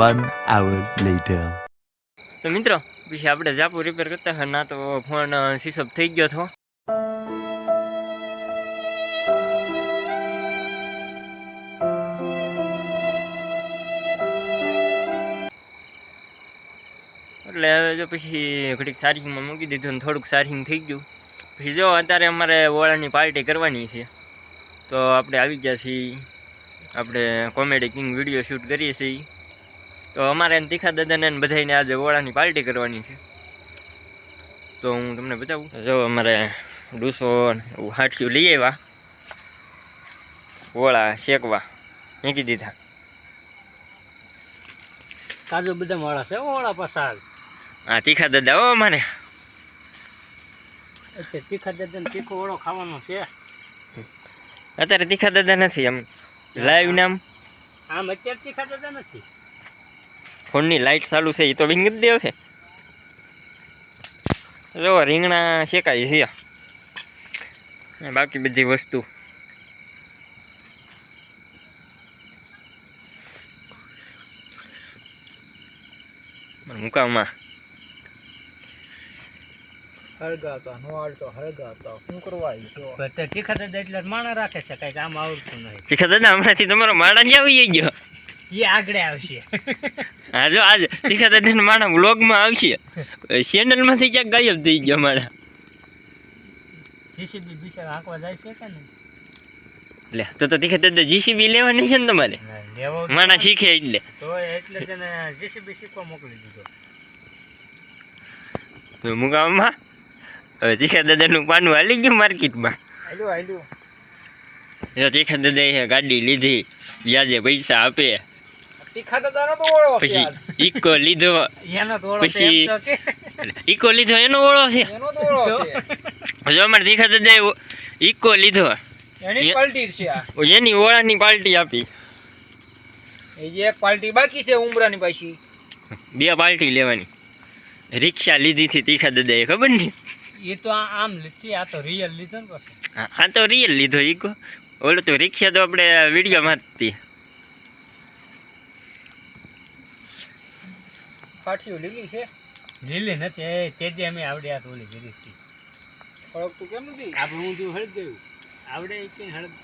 One hour later. તો મિત્રો, પછી આપણે જાપુ રિપેર કરતા હતા ના તો ફોન સ્વિચ થઈ ગયો હતો. એટલે હવે જો પછી ઘડીક ચાર્જિંગમાં મૂકી દીધું ને થોડુંક ચાર્જિંગ થઈ ગયું. પછી જો અત્યારે અમારે વોળાની પાર્ટી કરવાની છે, તો આપણે આવી ગયા છીએ. આપણે કોમેડી કિંગ વીડિયો શૂટ કરીએ છીએ. તો અમારે તીખા દાદાને બધાને આજે ઓળાની પાર્ટી કરવાની છે. તો હું તમને બતાવું. જો અમારે ડૂસો હાટલું લઈ આવ્યા. ઓળા શેકવા. મૂકી દીધા. કાજુ બધા વાળા છે ઓળા પસાર હા તીખા દાદા ઓ અમારે. એટલે તીખા દાદા ને તીખો ઓળો ખાવાનો છે. અત્યારે તીખા દાદા નથી એમ. લાઈવ નામ આમ અત્યારે તીખા દાદા નથી? ફોનની લાઇટ ચાલુ છે એ તો વિંગ જ દેવ છે. જો રીંગણા શેકાય છે. બાકી બધી વસ્તુ. મુકામમાં. હળગાવતા નો આવડતો હળગાવતા શું કરવા આવ્યું તીખા દાદા એટલે માણા રાખે છે કંઈક આમ આવડતું નહીં. શીખા દાદા હમણાંથી તમારો માળા જ આવી ગયો. એ આગળ આવશે. હા જો આજ તીખા દાદાના માળા વ્લોગમાં આવશે. ચેનલમાંથી ક્યાંક ગાયબ થઈ ગયો મારા. જીસીબી બિચાર આંકવા જાય છે કે નહીં? લે તો તો તીખા દાદા જીસીબી લેવાની છે ને તમારે? માણા શીખે એટલે. તો એટલે તેને જીસીબી શીખવા મોકલી દીધો. તો હવે તીખા દાદાનું પાનું હાલી ગયું માર્કેટમાં. તીખા દાદાએ ગાડી લીધી વ્યાજે પૈસા આપે. પછી ઈકો લીધો. પછી- ઈકો લીધો એનો ઓળો છે. જો અમારે તીખા દાદાએ ઈકો લીધો. એની ઓળાની આપી. એક ક્વોલિટી બાકી છે ઉમરાની પાછી. બે પાલ્ટી લેવાની. રિક્ષા લીધી હતી તીખા દાદાએ ખબર ને એ તો આમ લીધી આ તો રિયલ લીધો ને હા આ તો રિયલ લીધો ઈકો. ઓલો તો રિક્ષા તો આપણે વિડીયોમાં હતી. પાટીઓ લીલી છે? લીલી નથી એ તેજે અમે આવડે આ ઓલી લીલી હતી ઓળખતું કેમ નથી? આપણે હું જેવું હળદ ગયું. આવડે કે હળદ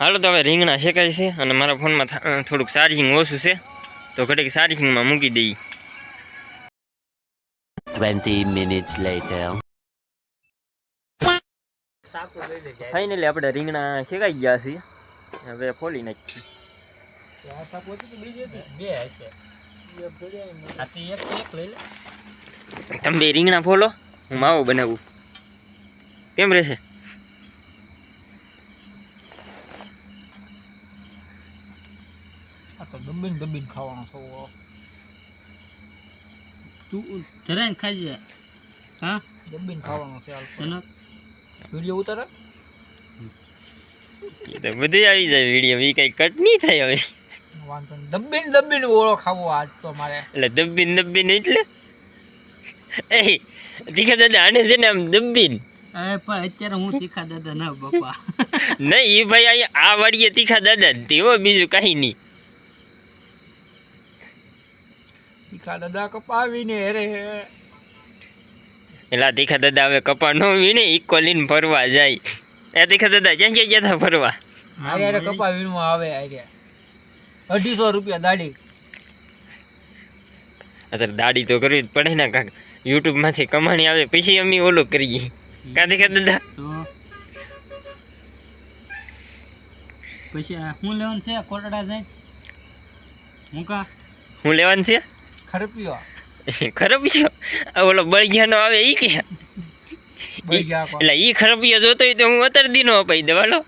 હાલો તો હવે રીંગણા શેકાય છે અને મારા ફોનમાં થોડુંક ચાર્જિંગ ઓછું છે. તો ઘડીક ચાર્જિંગમાં મૂકી દઈએ Twenty minutes later. ફાઇનલી આપણે રીંગણા શેકાઈ ગયા છે હવે ફોલી નાખીએ. બે હશે. તમે બે રીંગણા ફોલો હું માવો બનાવું. કેમ રહેશે? આ તો દબીને દબીને ખાવાનો સૌ તું ધરાઈને ખાજે. હા? દબીને ખાવાનો છે વીડિયો ઉતારે. એ આવી જાય વીડિયો. એ કઈ કટ નહીં થાય હવે. વાંધો નહીં. દબીને દબીને ઓળો ખાવો આજ તો મારે. એટલે દબ્બીન દબ્બીન એટલે? એ તીખા દાદા આને છે ને આમ દબ્બીન અરે પણ અત્યારે હું તીખા દાદા ના બાપા. નહીં એ ભાઈ અહીંયા આ વાડીએ તીખા દાદા તેવો બીજું કાંઈ નહીં. તીખા દાદા કપાવીને હેરે એલા તીખા દાદા હવે કપા નો વીણે લઈને ફરવા જાય. એ તીખા દાદા ક્યાં ક્યાં ગયા હતા ફરવા કપાવીને આવે હારે. અઢીસો રૂપિયા દાડી. અત્યારે દાડી તો કરવી જ પડે ને કાંક. યુટ્યુબમાંથી કમાણી આવે પછી અમે ઓલું કરીએ. કાં કા દાદા? પછી હું લેવાનું છે? કોટડા જાય મૂકા. હું લેવાનું છે? ખરપિયો. ખરપિયો? આ ઓલો બળગિયાનો આવે એ કે. એટલે એ ખરપિયો જોતો હોય તો હું અત્યારે દીનો અપાઈ હાલો.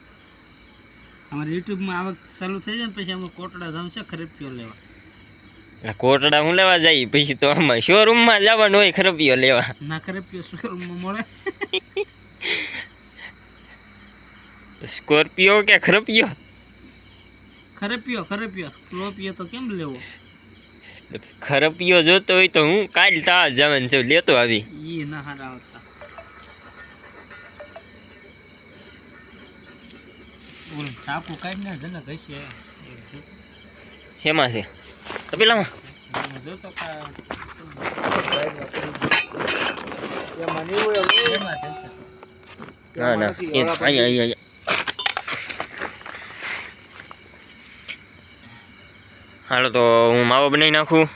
અમારે યુટ્યુબમાં આવક ચાલુ થઈ જાય ને પછી અમે કોટડા જામ છે ખરપીઓ લેવા. એટલે કોટડા હું લેવા જાય? પછી તો આમાં શોરૂમમાં જવાનું હોય ખરબિયો લેવા. ના ખરપીઓ શોરૂમમાં મળે. સ્કોર્પિયો કે ખરપિયો? ખરપીઓ ખરપીઓ સ્કોર્પિયો તો કેમ લેવો? ખરપિયો જોતો હોય તો હું કાલ તા જવાનું છું લેતો આવી. ઈ ના હારા શેમાં છે? તો પેલામાં. જો તો કા- એમાં નહીં હોય હવે. એમાં થશે. ના ના એ અહીંયા અહીંયા હાલો તો હું માવો બનાવી નાખું.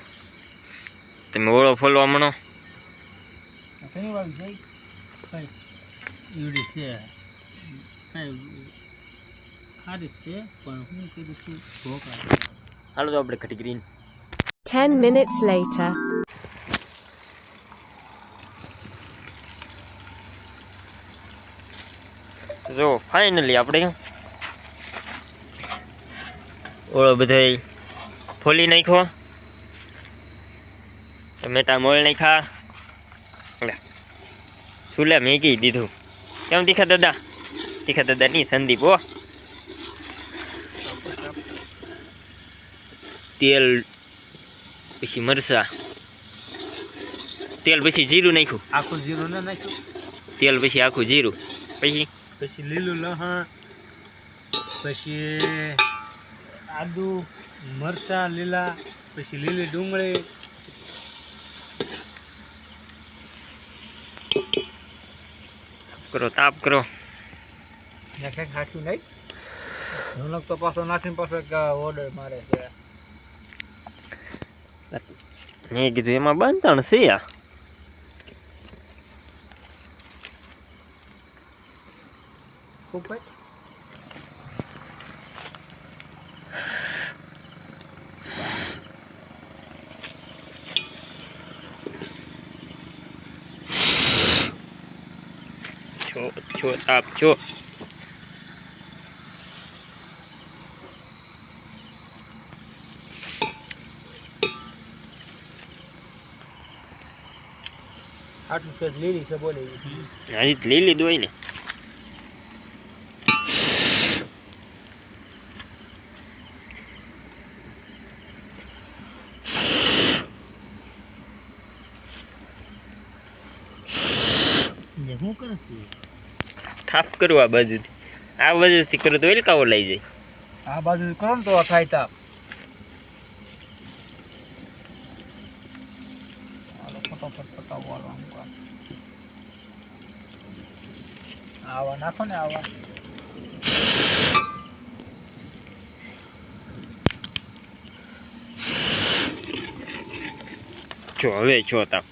તમે ઓળો ફોલવા મણો. કઈ વાળું જાય કઈ છે? કઈ ખારી છે પણ હું કીધું છું ઢોકળા હાલો તો આપણે ઘટી ગ્રીન. 10 minutes later. જો ફાઇનલી આપણે ઓળો બધો ફોલી નાખ્યો. ટમેટા મોળ નાખ્યા. લે. સુલે મેકી દીધું. કેમ તીખા દાદા? તીખા દાદા નહીં સંદીપ હો. તેલ પછી મરસા તેલ પછી જીરું નાખ્યું. આખું જીરું ના નાખ્યું? તેલ પછી આખું જીરું. પછી? પછી લીલું લહણ પછી આદુ મરચાં લીલા પછી લીલી ડુંગળી. કરો તાપ કરો. નાખ્યું હાચું નહીં? ઢોલક તો પાછો નાખીને પાછો એક ઓર્ડર મારે છે. મેં કીધું એમાં બંધણ છે આ ખૂબ ભાઈ છો છો તાપ છો આટલું છે લીલી છે બોલે હજી લીલી દોય ને. થાપ કરું આ બાજુથી. આ બાજુથી કરું તો વેલકાઓ લઈ જાય. આ બાજુ કરો ને તો આ થાય તાપ હાલો ફટાફટ પતાવો હાલો આમ કામ. આવા નાખો ને આવા. જો હવે જો તા.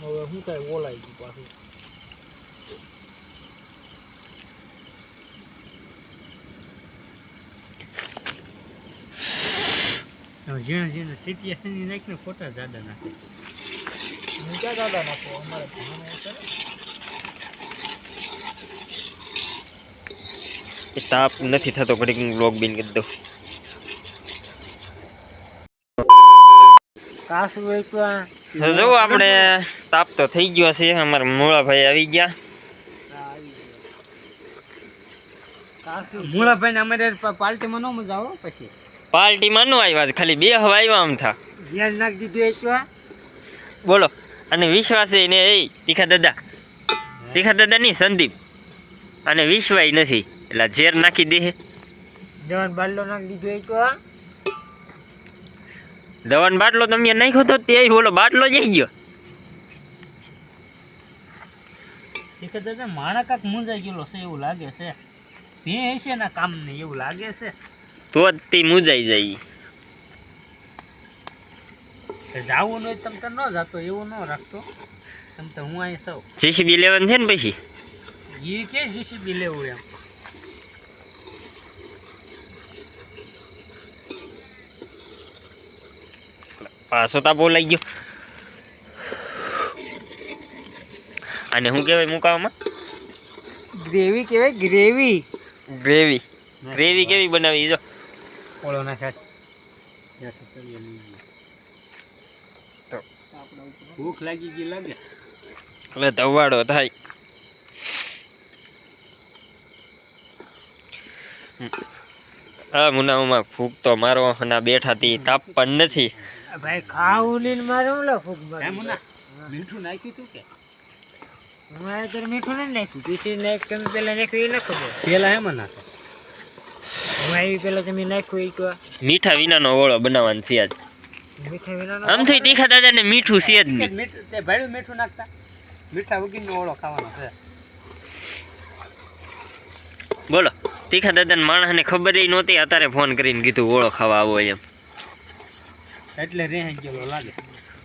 હવે શું કઈ ઓલાઈ ગયું પાછું. હવે ઝીણા ઝીણા ટીટિયા સની નાખીને ફોટા દાદા નાખે? હું ક્યાં દાદા નાખો? અમારે તાપ નથી થતો ઘડીક બ્લોગ બિન કરી દઉં. જો આપણે તાપ તો થઈ ગયો છે અમારા મૂળાભાઈ આવી ગયા. મૂળાભાઈ ને અમારે પાર્ટીમાં ન મજા આવે પછી. પાર્ટીમાં નો આવ્યા ખાલી બે હવા આવ્યા આમ થા. ધ્યાન નાખી દીધું બોલો અને વિશ્વાસ ને એ તીખા દાદા. તીખા દાદા નહીં સંદીપ. અને વિશ્વાય નથી. એટલે ઝેર નાખી દે જવાન બાટલો નાખી દીધો એક દવાનો બાટલો તમે નાખ્યો તો તે બોલો બાટલો જઈ ગયો. માણા કાક મુંજાઈ ગયેલો છે એવું લાગે છે. ભે છે ના કામ ને એવું લાગે છે. તો જ તે મુજાઈ જાય. જાવું નહીં તમ તો ન જાતો એવું ન રાખતો. તમ તો હું અહીં સૌ. જીસીબી લેવાનું છે ને પછી? એ કે જીસીબી લેવું એમ. પાછો તાપો લઈ ગયો. અને શું કહેવાય મુકાવામાં? ગ્રેવી કહેવાય ગ્રેવી. ગ્રેવી. ગ્રેવી કેવી બનાવી જો. ઓળો નાખે તો. ભૂખ લાગી ગઈ લાગે. હવે તવાડો થાય. હા મુનામાં ફૂક તો મારો ના બેઠા તી તાપ પણ નથી. ભાઈ ખાવું મારે હું લખું મીઠું નાખ્યું તું કે? મારે તો મીઠું નથી નાખ્યું. પીસી નાખ તમે પેલા નાખ્યું એ લખો ખબર પેલા એમ નાખે. હું આવી પેલા તમે નાખ્યું એ કહો મીઠા વિનાનો ઓળો બનાવવાનો છે આજ. આમ થઈ તીખા દાદાને મીઠું છે જ નહીં. મીઠું મીઠું નાખતા. મીઠા વગીરનો ઓળો ખાવાનો છે. બોલો તીખા દાદાને માણસને ખબર નહોતી અત્યારે ફોન કરીને કીધું ઓળો ખાવા આવો એમ. એટલે રેહાઈ ગયેલો લાગે.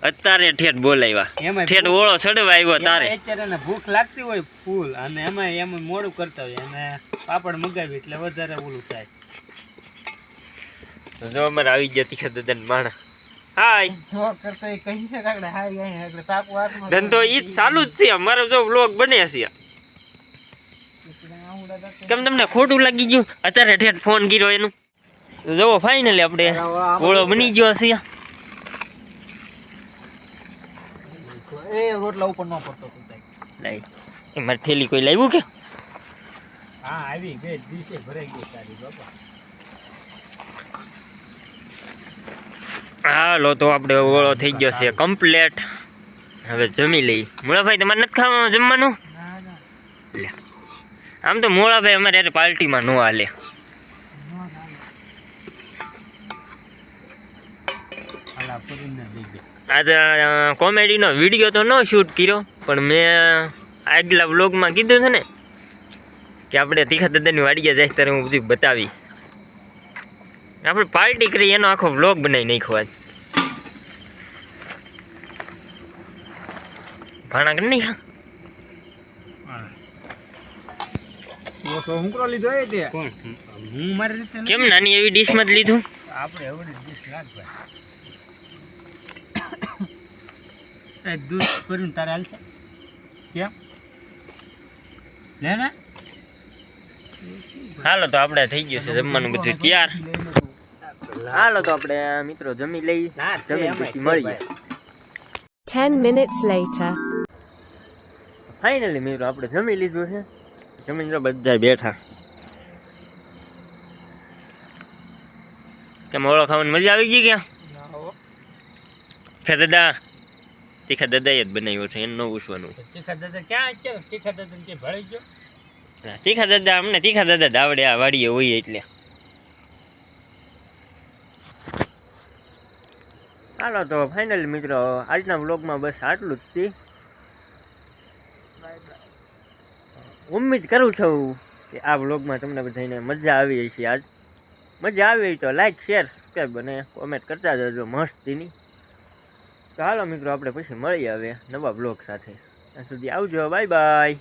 અત્યારે ઠેઠ બોલાવ્યા. ઠેઠ ઓળો ચડવા આવ્યો તારે. અત્યારે ભૂખ લાગતી હોય ફૂલ અને એમાં એમાં મોડું કરતા હોય અને પાપડ મગાવી એટલે વધારે ઓલું થાય. જો અમારે આવી ગયા તીખા દદન માણા. હાય. શોખ કરતો એ કહી છે કાકડે હાય હાય એટલે તાપુ હાથમાં ધંધો ઈ ચાલુ જ છે. અમારો જો વ્લોગ બને છે. કેમ તમને ખોટું લાગી ગયું? અત્યારે ઠેઠ ફોન કર્યો એનું. જોવો ફાઈનલી ફાઇનલી આપણે ઓળો બની ગયો છે. એ રોટલા ઉપર ન પડતો તું તાઈ. લાઈ એમાં થેલી કોઈ લાવ્યું કે? હા આવી ગઈ દિવસે ભરાઈ ગઈ તારી બાપા. હાલો તો આપણે ઓળો થઈ ગયો છે કમ્પ્લેટ હવે જમી લઈ મોળાભાઈ તમારે નથી ખાવાનું જમવાનું? આમ તો મોળાભાઈ અમારે પાર્ટીમાં ન હાલા. આજે કોમેડીનો વીડિયો તો ન શૂટ કર્યો પણ મેં આગલા વ્લોગમાં કીધું છે ને કે આપણે તીખા દાદાની વાડીએ જાય ત્યારે હું બધું બતાવી. આપણે પાર્ટી કરી એનો આખો વ્લોગ બનાવી નાખ્યો આજ. ભાણા કરી નહીં ઓછો હુંકરો લીધો એ તે. કોણ? હું મારી રીતે કેમ નાની એવી ડીશમાં જ લીધું? આપણે એવડી ડીશ લાગ દૂધ ભરીને તારે હાલશે કેમ? લે ને. હાલો તો આપણે થઈ ગયું છે જમવાનું બધું તૈયાર. હાલો તો આપણે મિત્રો જમી લઈ. એમાંય પછી મળીએ. 10 minutes later. ફાઇનલી મિત્રો આપણે જમી લીધું છે. જમીન તો બધા બેઠા. કેમ ઓળો ખાવાની મજા આવી ગઈ ક્યાં? તીખા દાદા તીખા દાદાએ જ બનાવ્યો છે એનું ન પૂછવાનું. તીખા દાદા ક્યાં અત્યારે તીખા દાદા કે ભળી ગયો? તીખા દાદા અમને તીખા દાદા દાવડે આ વાડીએ હોય એટલે. હાલો તો ફાઇનલ મિત્રો આજના વ્લોગમાં બસ આટલું જ હતી ઉમ્મીદ કરું છું કે આ વ્લોગમાં તમને બધાને મજા આવી હશે આજ. મજા આવી તો લાઈક શેર સબસ્ક્રાઈબ અને કોમેન્ટ કરતા જજો મસ્તીની. હાલો મિત્રો આપણે પછી મળીએ હવે નવા બ્લોગ સાથે. ત્યાં સુધી આવજો બાય બાય